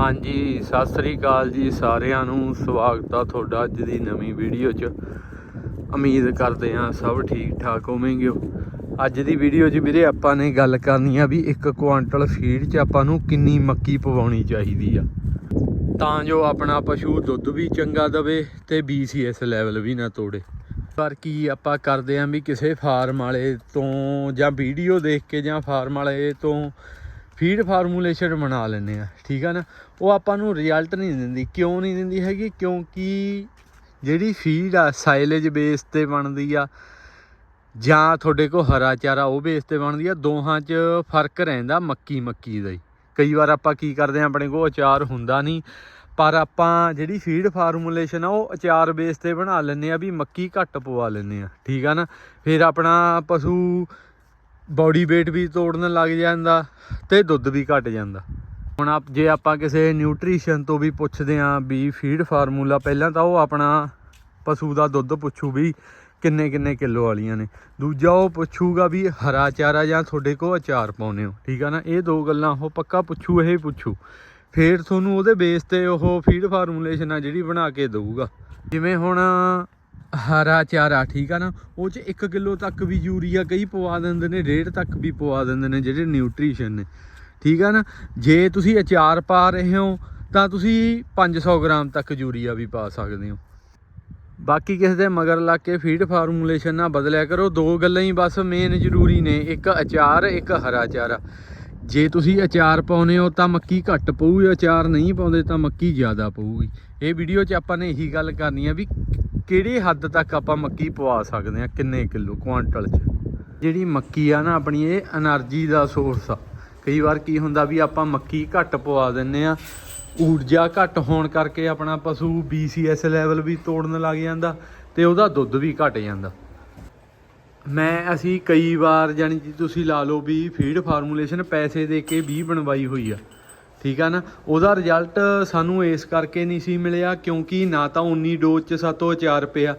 ਹਾਂਜੀ, ਸਤਿ ਸ੍ਰੀ ਅਕਾਲ ਜੀ ਸਾਰਿਆਂ ਨੂੰ। ਸਵਾਗਤ ਆ ਤੁਹਾਡਾ ਅੱਜ ਦੀ ਨਵੀਂ ਵੀਡੀਓ 'ਚ। ਉਮੀਦ ਕਰਦੇ ਹਾਂ ਸਭ ਠੀਕ ਠਾਕ ਹੋਵੋਗੇ। ਅੱਜ ਦੀ ਵੀਡੀਓ 'ਚ ਵੀਰੇ ਆਪਾਂ ਨੇ ਗੱਲ ਕਰਨੀ ਆ ਵੀ ਇੱਕ ਕੁਆਂਟਲ ਫੀਡ 'ਚ ਆਪਾਂ ਨੂੰ ਕਿੰਨੀ ਮੱਕੀ ਪਵਾਉਣੀ ਚਾਹੀਦੀ ਆ। ਤਾਂ ਜੋ ਆਪਣਾ ਪਸ਼ੂ ਦੁੱਧ ਵੀ ਚੰਗਾ ਦਵੇ ਤੇ BCS ਲੈਵਲ ਵੀ ਨਾ ਤੋੜੇ। ਪਰ ਕੀ ਆਪਾਂ ਕਰਦੇ ਆਂ ਵੀ ਕਿਸੇ ਫਾਰਮ ਵਾਲੇ ਤੋਂ ਜਾਂ ਵੀਡੀਓ ਦੇਖ ਕੇ ਜਾਂ ਫਾਰਮ ਵਾਲੇ ਤੋਂ ਫੀਡ ਫਾਰਮੂਲੇਸ਼ਨ ਬਣਾ ਲੈਂਦੇ ਆ, ਠੀਕ ਆ ਨਾ? ਉਹ ਆਪਾਂ ਨੂੰ ਰਿਜ਼ਲਟ ਨਹੀਂ ਦਿੰਦੀ, ਕਿਉਂ ਨਹੀਂ ਦਿੰਦੀ ਹੈਗੀ? ਕਿਉਂਕਿ ਜਿਹੜੀ ਫੀਡ ਆ ਸਾਈਲੇਜ ਬੇਸ ਤੇ ਬਣਦੀ ਆ, ਜਾਂ ਤੁਹਾਡੇ ਕੋਲ ਹਰਾ ਚਾਰਾ, ਉਹ ਬੇਸ ਤੇ ਬਣਦੀ ਆ, ਦੋਹਾਂ 'ਚ ਫ਼ਰਕ ਰਹਿੰਦਾ ਮੱਕੀ ਮੱਕੀ ਦਾ ਹੀ। ਕਈ ਵਾਰ ਆਪਾਂ ਕੀ ਕਰਦੇ ਆ, ਆਪਣੇ ਕੋਲ ਅਚਾਰ ਹੁੰਦਾ ਨਹੀਂ, ਪਰ ਆਪਾਂ ਜਿਹੜੀ ਫੀਡ ਫਾਰਮੂਲੇਸ਼ਨ ਆ, ਉਹ ਅਚਾਰ ਬੇਸ ਤੇ ਬਣਾ ਲੈਂਦੇ ਆ, ਵੀ ਮੱਕੀ ਘੱਟ ਪਵਾ ਲੈਂਦੇ ਆ, ਠੀਕ ਆ ਨਾ? ਫਿਰ ਆਪਣਾ ਪਸ਼ੂ ਬਾਡੀ weight ਵੀ ਤੋੜਨ ਲੱਗ ਜਾਂਦਾ ਤੇ ਦੁੱਧ ਵੀ ਘਟ ਜਾਂਦਾ। ਹੁਣ ਆਪ ਜੇ ਆਪਾਂ ਕਿਸੇ ਨਿਊਟ੍ਰੀਸ਼ਨ ਤੋਂ ਵੀ ਪੁੱਛਦੇ ਆਂ ਵੀ ਫੀਡ ਫਾਰਮੂਲਾ ਪਹਿਲਾਂ ਤਾਂ ਉਹ ਆਪਣਾ ਪਸ਼ੂ ਦਾ ਦੁੱਧ ਪੁੱਛੂ ਵੀ ਕਿੰਨੇ ਕਿੰਨੇ ਕਿਲੋ ਵਾਲੀਆਂ ਨੇ। ਦੂਜਾ ਉਹ ਪੁੱਛੂਗਾ ਵੀ ਹਰਾ ਚਾਰਾ ਜਾਂ ਤੁਹਾਡੇ ਕੋਲ ਅਚਾਰ ਪਾਉਨੇ ਹੋ। ਠੀਕ ਆ ਨਾ? ਇਹ ਦੋ ਗੱਲਾਂ ਉਹ ਪੱਕਾ ਪੁੱਛੂ, ਇਹ ਪੁੱਛੂ। ਫੇਰ ਤੁਹਾਨੂੰ ਉਹਦੇ ਬੇਸ ਤੇ ਉਹ ਫੀਡ ਫਾਰਮੂਲੇਸ਼ਨ ਆ ਜਿਹੜੀ ਬਣਾ ਕੇ ਦਊਗਾ। ਜਿਵੇਂ ਹੁਣ ਹਰਾ ਚਾਰਾ, ਠੀਕ ਆ ਨਾ? ਉਹ ਚ 1 ਕਿਲੋ ਤੱਕ ਵੀ ਯੂਰੀਆ ਕਈ ਪਵਾ ਦਿੰਦੇ ਨੇ ਡੇਢ ਤੱਕ ਵੀ ਪਵਾ ਦਿੰਦੇ ਨੇ ਜਿਹੜੇ ਨਿਊਟ੍ਰੀਸ਼ਨ ਨੇ। ਠੀਕ ਆ ਨਾ? ਜੇ ਤੁਸੀਂ ਅਚਾਰ ਪਾ ਰਹੇ ਹੋ, ਤਾਂ ਤੁਸੀਂ 500 ਗ੍ਰਾਮ ਤੱਕ ਯੂਰੀਆ ਵੀ ਪਾ ਸਕਦੇ ਹੋ। ਬਾਕੀ ਕਿਸੇ ਦੇ ਮਗਰ ਲੱਗ ਕੇ ਫੀਡ ਫਾਰਮੂਲੇਸ਼ਨ ਨਾ ਬਦਲਿਆ ਕਰੋ, ਦੋ ਗੱਲਾਂ ਹੀ ਬਸ ਮੇਨ ਜ਼ਰੂਰੀ ਨੇ, ਇੱਕ ਅਚਾਰ, ਇੱਕ ਹਰਾ ਚਾਰਾ। ਜੇ ਤੁਸੀਂ ਅਚਾਰ ਪਾਉਨੇ ਹੋ, ਤਾਂ ਮੱਕੀ ਘੱਟ ਪਊਗੀ ਅਚਾਰ ਨਹੀਂ ਪਾਉਂਦੇ, ਤਾਂ ਮੱਕੀ ਜ਼ਿਆਦਾ ਪਊਗੀ। ਇਹ ਵੀਡੀਓ 'ਚ ਆਪਾਂ ਨੇ ਇਹੀ ਗੱਲ ਕਰਨੀ ਆ ਵੀ ਕਿਹੜੀ ਹੱਦ ਤੱਕ ਆਪਾਂ ਮੱਕੀ ਪਵਾ ਸਕਦੇ ਆ ਕਿੰਨੇ ਕਿਲੋ? ਕੁਆਂਟਲ 'ਚ। ਜਿਹੜੀ ਮੱਕੀ ਆ ਨਾ ਆਪਣੀ, ਇਹ એનર્ਜੀ ਦਾ ਸੋਰਸ ਆ। ਕਈ ਵਾਰ ਕੀ ਹੁੰਦਾ ਵੀ ਆਪਾਂ ਮੱਕੀ ਘੱਟ ਪਵਾ ਦਿੰਨੇ ਆ, ਊਰਜਾ ਘੱਟ ਹੋਣ ਕਰਕੇ ਆਪਣਾ ਪਸ਼ੂ BCS ਲੈਵਲ ਵੀ ਤੋੜਨ ਲੱਗ ਜਾਂਦਾ ਤੇ ਉਹਦਾ ਦੁੱਧ ਵੀ ਘਟ ਜਾਂਦਾ। ਮੈਂ, ਅਸੀਂ ਕਈ ਵਾਰ ਜਾਨੀ ਜੀ ਤੁਸੀਂ ਲਾ ਲਓ ਵੀ ਫੀਡ ਫਾਰਮੂਲੇਸ਼ਨ ਪੈਸੇ ਦੇ ਕੇ ਵੀ ਬਣਵਾਈ ਹੋਈ ਆ। ਠੀਕ ਆ ਨਾ? ਉਹਦਾ ਰਿਜ਼ਲਟ ਸਾਨੂੰ ਇਸ ਕਰਕੇ ਨਹੀਂ ਸੀ ਮਿਲਿਆ ਕਿਉਂਕਿ ਨਾ ਤਾਂ 19 ਡੋਜ਼ ਚ ਸਾਤੋਂ ਅਚਾਰ ਪਿਆ,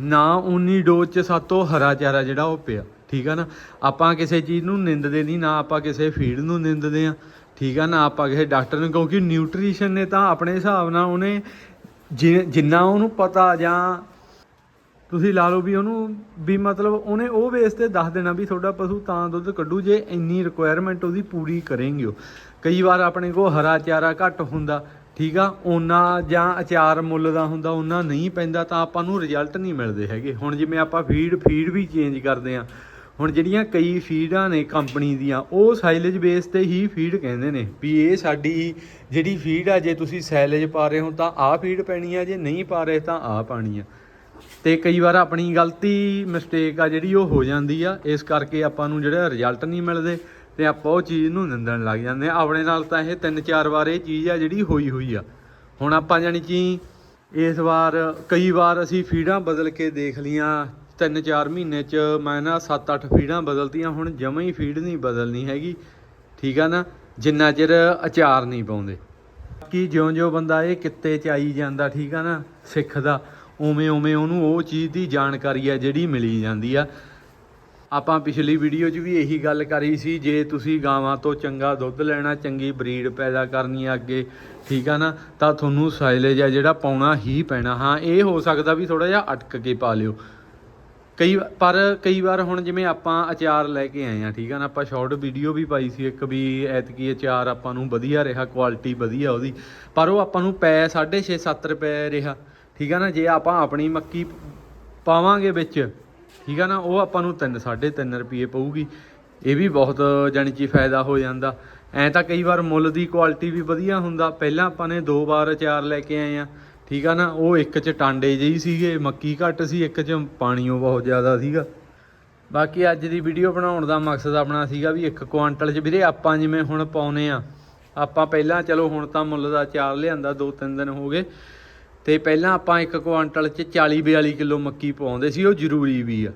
ਨਾ 19 ਡੋਜ਼ ਚ ਸਾਤੋਂ ਹਰਾ ਚਾਰਾ ਜਿਹੜਾ ਉਹ ਪਿਆ, ਠੀਕ ਆ ਨਾ? ਆਪਾਂ ਕਿਸੇ ਚੀਜ਼ ਨੂੰ ਨਿੰਦਦੇ ਨਹੀਂ, ਨਾ ਆਪਾਂ ਕਿਸੇ ਫੀਡ ਨੂੰ ਨਿੰਦਦੇ ਆ ਠੀਕ ਆ ਨਾ? ਆਪਾਂ ਕਿਸੇ ਡਾਕਟਰ ਨੂੰ, ਕਿਉਂਕਿ ਨਿਊਟ੍ਰੀਸ਼ਨ ਨੇ ਤਾਂ ਆਪਣੇ ਹਿਸਾਬ ਨਾਲ ਉਹਨੇ ਜਿ- ਜਿੰਨਾ ਉਹਨੂੰ ਪਤਾ ਜਾਂ ਤੁਸੀਂ ਲਾ ਲਓ ਵੀ ਉਹਨੂੰ ਵੀ ਮਤਲਬ ਉਹਨੇ ਉਹ ਬੇਸ ਤੇ ਦੱਸ ਦੇਣਾ ਵੀ ਤੁਹਾਡਾ ਪਸ਼ੂ ਤਾਂ ਦੁੱਧ ਕੱਢੂ, ਜੇ ਇੰਨੀ ਰਿਕੁਆਇਰਮੈਂਟ ਉਹਦੀ ਪੂਰੀ ਕਰੇਂਗੇ ਉਹ। ਕਈ ਵਾਰ ਆਪਣੇ ਕੋਲ ਹਰਾ ਚਾਰਾ ਘੱਟ ਹੁੰਦਾ, ਠੀਕ ਆ ਉਹਨਾਂ ਜਾਂ ਅਚਾਰ ਮੁੱਲ ਦਾ ਹੁੰਦਾ ਉਹਨਾਂ ਨਹੀਂ ਪੈਂਦਾ ਤਾਂ ਆਪਾਂ ਨੂੰ ਰਿਜ਼ਲਟ ਨਹੀਂ ਮਿਲਦੇ ਹੈਗੇ। ਹੁਣ ਜਿਵੇਂ ਆਪਾਂ ਫੀਡ ਫੀਡ ਵੀ ਚੇਂਜ ਕਰਦੇ ਆ, ਹੁਣ ਜਿਹੜੀਆਂ ਕਈ ਫੀਡਾਂ ਨੇ ਕੰਪਨੀ ਦੀਆਂ, ਉਹ ਸਾਈਲੇਜ ਬੇਸ ਤੇ ਹੀ ਫੀਡ ਕਹਿੰਦੇ ਨੇ ਵੀ ਇਹ ਸਾਡੀ ਜਿਹੜੀ ਫੀਡ ਆ, ਜੇ ਤੁਸੀਂ ਸਾਈਲੇਜ ਪਾ ਰਹੇ ਹੋ ਤਾਂ ਆਹ ਫੀਡ ਪੈਣੀ ਆ, ਜੇ ਨਹੀਂ ਪਾ ਰਹੇ ਤਾਂ ਆਹ ਪਾਣੀ ਆ। ਤੇ ਕਈ ਵਾਰ ਆਪਣੀ ਗਲਤੀ ਮਿਸਟੇਕ ਆ ਜਿਹੜੀ ਉਹ ਹੋ ਜਾਂਦੀ ਆ, ਇਸ ਕਰਕੇ ਆਪਾਂ ਨੂੰ ਜਿਹੜਾ ਰਿਜ਼ਲਟ ਨਹੀਂ ਮਿਲਦੇ। ਤੇ ਆਪਾਂ ਉਹ ਚੀਜ਼ ਨੂੰ ਨਿੰਦਣ ਲੱਗ ਜਾਂਦੇ ਆ ਆਪਣੇ ਨਾਲ ਤਾਂ ਇਹ ਤਿੰਨ ਚਾਰ ਵਾਰ ਇਹ ਚੀਜ਼ ਆ ਜਿਹੜੀ ਹੋਈ ਹੋਈ ਆ। ਹੁਣ ਆਪਾਂ ਜਾਣੀ ਕਿ ਇਸ ਵਾਰ ਕਈ ਵਾਰ ਅਸੀਂ ਫੀਡਾਂ ਬਦਲ ਕੇ ਦੇਖ ਲੀਆਂ ਤਿੰਨ ਚਾਰ ਮਹੀਨੇ ਚ ਮੈਂ ਨਾ 7-8 ਫੀਡਾਂ ਬਦਲਤੀਆਂ, ਹੁਣ ਜਮਾਂ ਹੀ ਫੀਡ ਨਹੀਂ ਬਦਲਣੀ ਹੈਗੀ। ਠੀਕ ਆ ਨਾ? ਜਿੰਨਾ ਚਿਰ ਅਚਾਰ ਨਹੀਂ ਪਾਉਂਦੇ। ਕਿ ਜਿਉਂ-ਜਿਉਂ ਬੰਦਾ ਇਹ ਕਿੱਤੇ ਚ ਆਈ ਜਾਂਦਾ, ਠੀਕ ਆ ਨਾ? ਸਿੱਖਦਾ ਉਵੇਂ ਉਵੇਂ ਉਹਨੂੰ ਉਹ ਚੀਜ਼ ਦੀ ਜਾਣਕਾਰੀ ਆ ਜਿਹੜੀ ਮਿਲੀ ਜਾਂਦੀ ਆ। ਆਪਾਂ ਪਿਛਲੀ ਵੀਡੀਓ 'ਚ ਵੀ ਇਹੀ ਗੱਲ ਕਰੀ ਸੀ, ਜੇ ਤੁਸੀਂ ਗਾਵਾਂ ਤੋਂ ਚੰਗਾ ਦੁੱਧ ਲੈਣਾ, ਚੰਗੀ ਬਰੀਡ ਪੈਦਾ ਕਰਨੀ ਆ ਅੱਗੇ, ਠੀਕ ਆ ਨਾ, ਤਾਂ ਤੁਹਾਨੂੰ ਸਾਇਲੇਜ ਆ ਜਿਹੜਾ ਪਾਉਣਾ ਹੀ ਪੈਣਾ। ਹਾਂ, ਇਹ ਹੋ ਸਕਦਾ ਵੀ ਥੋੜਾ ਜਿਹਾ ਅਟਕ ਕੇ ਪਾ ਲਿਓ। ਕਈ ਵਾ- ਪਰ ਕਈ ਵਾਰ ਹੁਣ ਜਿਵੇਂ ਆਪਾਂ ਅਚਾਰ ਲੈ ਕੇ ਆਏ ਆ, ਠੀਕ ਆ ਨਾ, ਆਪਾਂ ਸ਼ਾਰਟ ਵੀਡੀਓ ਵੀ ਪਾਈ ਸੀ ਇੱਕ ਵੀ ਐਤਕੀ ਅਚਾਰ ਆਪਾਂ ਨੂੰ ਵਧੀਆ ਰਿਹਾ ਕੁਆਲਿਟੀ ਵਧੀਆ ਉਹਦੀ, ਪਰ ਉਹ ਆਪਾਂ ਨੂੰ ਪੈ 6.5 7 ਰੁਪਏ ਰਿਹਾ, ਠੀਕ ਆ ਨਾ, ਜੇ ਆਪਾਂ ਆਪਣੀ ਮੱਕੀ ਪਾਵਾਂਗੇ ਵਿੱਚ ਠੀਕ ਆ ਨਾ, ਉਹ ਆਪਾਂ ਨੂੰ 3 3.5 ਰੁਪਏ ਪਊਗੀ। ਇਹ ਵੀ ਬਹੁਤ, ਜਾਣੀ ਕਿ ਫਾਇਦਾ ਹੋ ਜਾਂਦਾ। ਐ ਤਾਂ ਕਈ ਵਾਰ ਮੁੱਲ ਦੀ ਕੁਆਲਿਟੀ ਵੀ ਵਧੀਆ ਹੁੰਦਾ। ਪਹਿਲਾਂ ਆਪਾਂ ਨੇ ਦੋ ਵਾਰ ਅਚਾਰ ਲੈ ਕੇ ਆਏ ਆ। ਠੀਕ ਆ ਨਾ, ਉਹ ਇੱਕ ਚ ਟਾਂਡੇ ਜਿਹੀ ਸੀਗੇ, ਮੱਕੀ ਘੱਟ ਸੀ, ਇੱਕ ਚ ਪਾਣੀਓ ਬਹੁਤ ਜ਼ਿਆਦਾ ਸੀਗਾ। ਬਾਕੀ ਅੱਜ ਦੀ ਵੀਡੀਓ ਬਣਾਉਣ ਦਾ ਮਕਸਦ ਆਪਣਾ ਸੀਗਾ ਵੀ ਇੱਕ ਕੁਆਂਟਲ ਚ। ਵੀਰੇ, ਆਪਾਂ ਜਿਵੇਂ ਹੁਣ ਪਾਉਨੇ ਆ, ਆਪਾਂ ਪਹਿਲਾਂ, ਚਲੋ ਹੁਣ ਤਾਂ ਮੁੱਲ ਦਾ ਚਾਰ ਲਿਆਂਦਾ, ਦੋ ਤਿੰਨ ਦਿਨ ਹੋ ਗਏ। ਤੇ ਪਹਿਲਾਂ ਆਪਾਂ ਇੱਕ ਕੁਆਂਟਲ ਚ 40 42 ਕਿਲੋ ਮੱਕੀ ਪਾਉਂਦੇ ਸੀ, ਉਹ ਜ਼ਰੂਰੀ ਵੀ ਆ।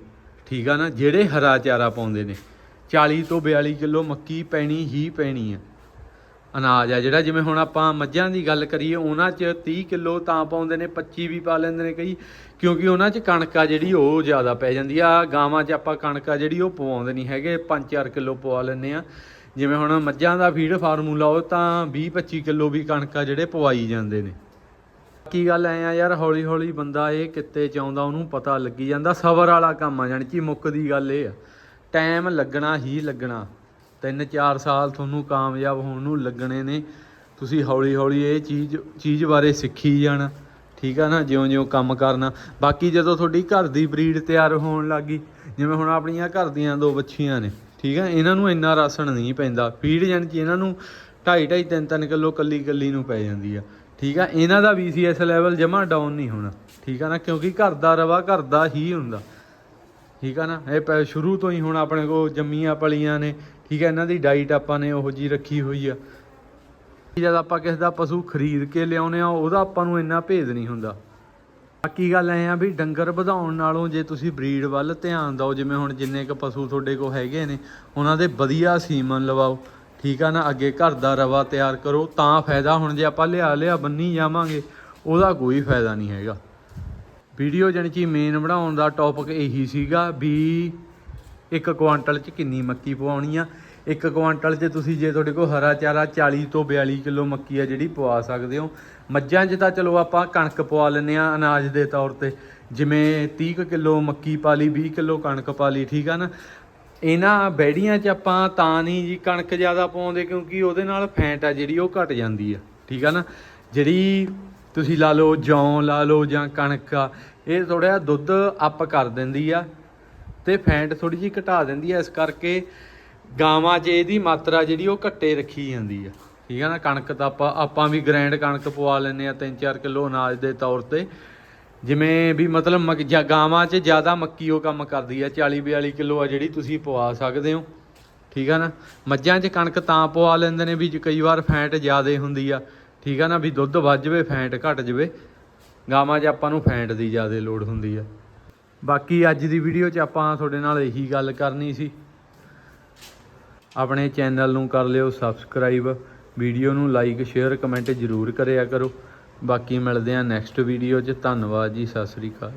ਠੀਕ ਆ ਨਾ? ਜਿਹੜੇ ਹਰਾ ਚਾਰਾ ਪਾਉਂਦੇ ਨੇ। 40 ਤੋਂ 42 ਕਿਲੋ ਮੱਕੀ ਪੈਣੀ ਹੀ ਪੈਣੀ ਆ। ਅਨਾਜ ਆ ਜਿਹੜਾ, ਜਿਵੇਂ ਹੁਣ ਆਪਾਂ ਮੱਝਾਂ ਦੀ ਗੱਲ ਕਰੀਏ, ਉਹਨਾਂ 'ਚ 30 ਕਿਲੋ ਤਾਂ ਪਾਉਂਦੇ ਨੇ 25 ਵੀ ਪਾ ਲੈਂਦੇ ਨੇ ਕਈ, ਕਿਉਂਕਿ ਉਹਨਾਂ 'ਚ ਕਣਕ ਆ ਜਿਹੜੀ, ਉਹ ਜ਼ਿਆਦਾ ਪੈ ਜਾਂਦੀ ਆ। ਗਾਵਾਂ 'ਚ ਆਪਾਂ ਕਣਕ ਆ ਜਿਹੜੀ, ਉਹ ਪਵਾਉਂਦੇ ਨਹੀਂ ਹੈਗੇ। 5-4 ਕਿਲੋ ਪਵਾ ਲੈਂਦੇ ਆ। ਜਿਵੇਂ ਹੁਣ ਮੱਝਾਂ ਦਾ ਫੀਡ ਫਾਰਮੂਲਾ, ਉਹ ਤਾਂ 20 25 ਕਿਲੋ ਵੀ ਕਣਕ ਆ ਜਿਹੜੇ ਪਵਾਈ ਜਾਂਦੇ ਨੇ। ਕੀ ਗੱਲ ਐ ਆ ਯਾਰ, ਹੌਲੀ ਹੌਲੀ ਬੰਦਾ ਇਹ ਕਿੱਤੇ ਚ ਆਉਂਦਾ, ਉਹਨੂੰ ਪਤਾ ਲੱਗੀ ਜਾਂਦਾ। ਸਬਰ ਵਾਲਾ ਕੰਮ ਆ, ਜਾਣੀ ਕਿ ਮੁੱਕਦੀ ਗੱਲ ਇਹ ਆ। ਟਾਈਮ ਲੱਗਣਾ ਹੀ ਲੱਗਣਾ। 3-4 ਸਾਲ ਤੁਹਾਨੂੰ ਕਾਮਯਾਬ ਹੋਣ ਨੂੰ ਲੱਗਣੇ ਨੇ। ਤੁਸੀਂ ਹੌਲੀ ਹੌਲੀ ਇਹ ਚੀਜ਼ ਚੀਜ਼ ਬਾਰੇ ਸਿੱਖੀ ਜਾਣਾ। ਠੀਕ ਆ ਨਾ? ਜਿਉਂ-ਜਿਉਂ ਕੰਮ ਕਰਨਾ। ਬਾਕੀ ਜਦੋਂ ਤੁਹਾਡੀ ਘਰ ਦੀ ਬਰੀਡ ਤਿਆਰ ਹੋਣ ਲੱਗੀ ਜਿਵੇਂ ਹੁਣ ਆਪਣੀਆਂ ਘਰ ਦੀਆਂ ਦੋ ਬੱਚੀਆਂ ਨੇ, ਠੀਕ ਆ? ਇਹਨਾਂ ਨੂੰ ਇੰਨਾ ਰਾਸਣ ਨਹੀਂ ਪੈਂਦਾ। ਫੀਡ ਜਾਣੀ ਕਿ ਇਹਨਾਂ ਨੂੰ 2.5 2.5 3-3 ਕਿਲੋ ਕੱਲੀ ਕੱਲੀ ਨੂੰ ਪੈ ਜਾਂਦੀ ਆ। ਠੀਕ ਆ, ਇਹਨਾਂ ਦਾ BCS ਲੈਵਲ ਜਮਾ ਡਾਊਨ ਨਹੀਂ ਹੋਣਾ, ਠੀਕ ਆ ਨਾ, ਕਿਉਂਕਿ ਘਰ ਦਾ ਰਵਾ ਘਰ ਦਾ ਹੀ ਹੁੰਦਾ। ਠੀਕ ਆ ਨਾ, ਇਹ ਪੈ- ਸ਼ੁਰੂ ਤੋਂ ਹੀ ਹੁਣ ਆਪਣੇ ਕੋਲ ਜੰਮੀਆਂ ਪਲੀਆਂ ਨੇ, ਠੀਕ ਆ, ਇਹਨਾਂ ਦੀ ਡਾਈਟ ਆਪਾਂ ਨੇ ਉਹੋ ਜੀ ਰੱਖੀ ਹੋਈ ਆ। ਜਦ ਆਪਾਂ ਕਿਸੇ ਦਾ ਪਸ਼ੂ ਖਰੀਦ ਕੇ ਲਿਆਉਨੇ ਆ ਉਹਦਾ ਆਪਾਂ ਨੂੰ ਇੰਨਾ ਭੇਦ ਨਹੀਂ ਹੁੰਦਾ। ਬਾਕੀ ਗੱਲ ਐ ਆ ਵੀ ਡੰਗਰ ਵਧਾਉਣ ਨਾਲੋਂ ਜੇ ਤੁਸੀਂ ਬਰੀਡ ਵੱਲ ਧਿਆਨ ਦਿਓ, ਜਿਵੇਂ ਹੁਣ ਜਿੰਨੇ ਕ ਪਸ਼ੂ ਤੁਹਾਡੇ ਕੋਲ ਹੈਗੇ ਨੇ, ਉਹਨਾਂ ਦੇ ਵਧੀਆ ਸੀਮਨ ਲਵਾਓ। ਠੀਕ ਆ ਨਾ, ਅੱਗੇ ਘਰ ਦਾ ਰਵਾ ਤਿਆਰ ਕਰੋ, ਤਾਂ ਫਾਇਦਾ ਹੁਣ ਜੇ ਆਪਾਂ ਲਿਆ ਲਿਆ ਬੰਨੀ ਜਾਵਾਂਗੇ, ਉਹਦਾ ਕੋਈ ਫਾਇਦਾ ਨਹੀਂ ਹੈਗਾ। ਵੀਡੀਓ ਜਾਣੀ ਕਿ ਮੇਨ ਬਣਾਉਣ ਦਾ ਟੌਪਿਕ ਇਹੀ ਸੀਗਾ ਵੀ ਇੱਕ ਕੁਆਂਟਲ ਚ ਕਿੰਨੀ ਮੱਕੀ ਪਵਾਉਣੀ ਆ। ਇੱਕ ਕੁਆਂਟਲ 'ਚ ਤੁਸੀਂ ਜੇ ਤੁਹਾਡੇ ਕੋਲ ਹਰਾ ਚਾਰਾ 40 ਤੋਂ 42 ਕਿਲੋ ਮੱਕੀ ਆ ਜਿਹੜੀ ਪਵਾ ਸਕਦੇ ਹੋ। ਮੱਝਾਂ 'ਚ ਤਾਂ ਚਲੋ ਆਪਾਂ ਕਣਕ ਪਵਾ ਲੈਂਦੇ ਆ ਅਨਾਜ ਦੇ ਤੌਰ ਤੇ, ਜਿਵੇਂ 30 ਕੁ ਕਿਲੋ ਮੱਕੀ ਪਾ ਲਈ 20 ਕਿਲੋ ਕਣਕ ਪਾ ਲਈ, ਠੀਕ ਆ ਨਾ? ਇਹਨਾਂ ਬੈੜੀਆਂ 'ਚ ਆਪਾਂ ਤਾਂ ਨਹੀਂ ਜੀ ਕਣਕ ਜ਼ਿਆਦਾ ਪਾਉਂਦੇ ਕਿਉਂਕਿ ਉਹਦੇ ਨਾਲ ਫੈਂਟ ਆ ਜਿਹੜੀ ਉਹ ਘਟ ਜਾਂਦੀ ਆ, ਠੀਕ ਆ ਨਾ? ਜਿਹੜੀ ਤੁਸੀਂ ਲਾ ਲਓ ਜੌਂ ਲਾ ਲਓ ਜਾਂ ਕਣਕ ਆ, ਇਹ ਥੋੜਾ ਜਿਹਾ ਦੁੱਧ ਅਪ ਕਰ ਦਿੰਦੀ ਆ ਤੇ ਫੈਂਟ ਥੋੜੀ ਜਿਹੀ ਘਟਾ ਦਿੰਦੀ ਆ, ਇਸ ਕਰਕੇ ਗਾਵਾਂ 'ਚ ਇਹਦੀ ਮਾਤਰਾ ਜਿਹੜੀ ਉਹ ਘੱਟੇ ਰੱਖੀ ਜਾਂਦੀ ਆ, ਠੀਕ ਆ ਨਾ? ਕਣਕ ਤਾਂ ਆਪਾਂ ਆਪਾਂ ਵੀ ਗ੍ਰੈਂਡ ਕਣਕ ਪਵਾ ਲੈਂਦੇ ਆ 3-4 ਕਿਲੋ ਅਨਾਜ ਦੇ ਤੌਰ ਤੇ। ਜਿਵੇਂ ਵੀ ਮਤਲਬ ਮਕ- ਜਾਂ ਗਾਵਾਂ 'ਚ ਜ਼ਿਆਦਾ ਮੱਕੀ ਉਹ ਕੰਮ ਕਰਦੀ ਆ 40-42 ਕਿਲੋ ਆ ਜਿਹੜੀ ਤੁਸੀਂ ਪਵਾ ਸਕਦੇ ਹੋ, ਠੀਕ ਆ ਨਾ? ਮੱਝਾਂ 'ਚ ਕਣਕ ਤਾਂ ਪਵਾ ਲੈਂਦੇ ਨੇ ਵੀ ਜੇ ਕਈ ਵਾਰ ਫੈਂਟ ਜ਼ਿਆਦਾ ਹੁੰਦੀ ਆ, ਠੀਕ ਆ ਨਾ? ਵੀ ਦੁੱਧ ਵੱਧ ਜਵੇ, ਫੈਂਟ ਘਟ ਜਵੇ। ਗਾਵਾਂ 'ਚ ਆਪਾਂ ਨੂੰ ਫੈਂਟ ਦੀ ਜ਼ਿਆਦਾ ਲੋੜ ਹੁੰਦੀ ਆ। ਬਾਕੀ ਅੱਜ ਦੀ ਵੀਡੀਓ 'ਚ ਆਪਾਂ ਤੁਹਾਡੇ ਨਾਲ ਇਹੀ ਗੱਲ ਕਰਨੀ ਸੀ। ਆਪਣੇ ਚੈਨਲ ਨੂੰ ਕਰ ਲਿਓ ਸਬਸਕ੍ਰਾਈਬ, ਵੀਡੀਓ ਨੂੰ ਲਾਈਕ, ਸ਼ੇਅਰ, ਕਮੈਂਟ ਜ਼ਰੂਰ ਕਰਿਆ ਕਰੋ। ਬਾਕੀ ਮਿਲਦੇ ਹਾਂ ਨੈਕਸਟ ਵੀਡੀਓ 'ਚ। ਧੰਨਵਾਦ ਜੀ ਸਤਿ ਸ੍ਰੀ ਅਕਾਲ।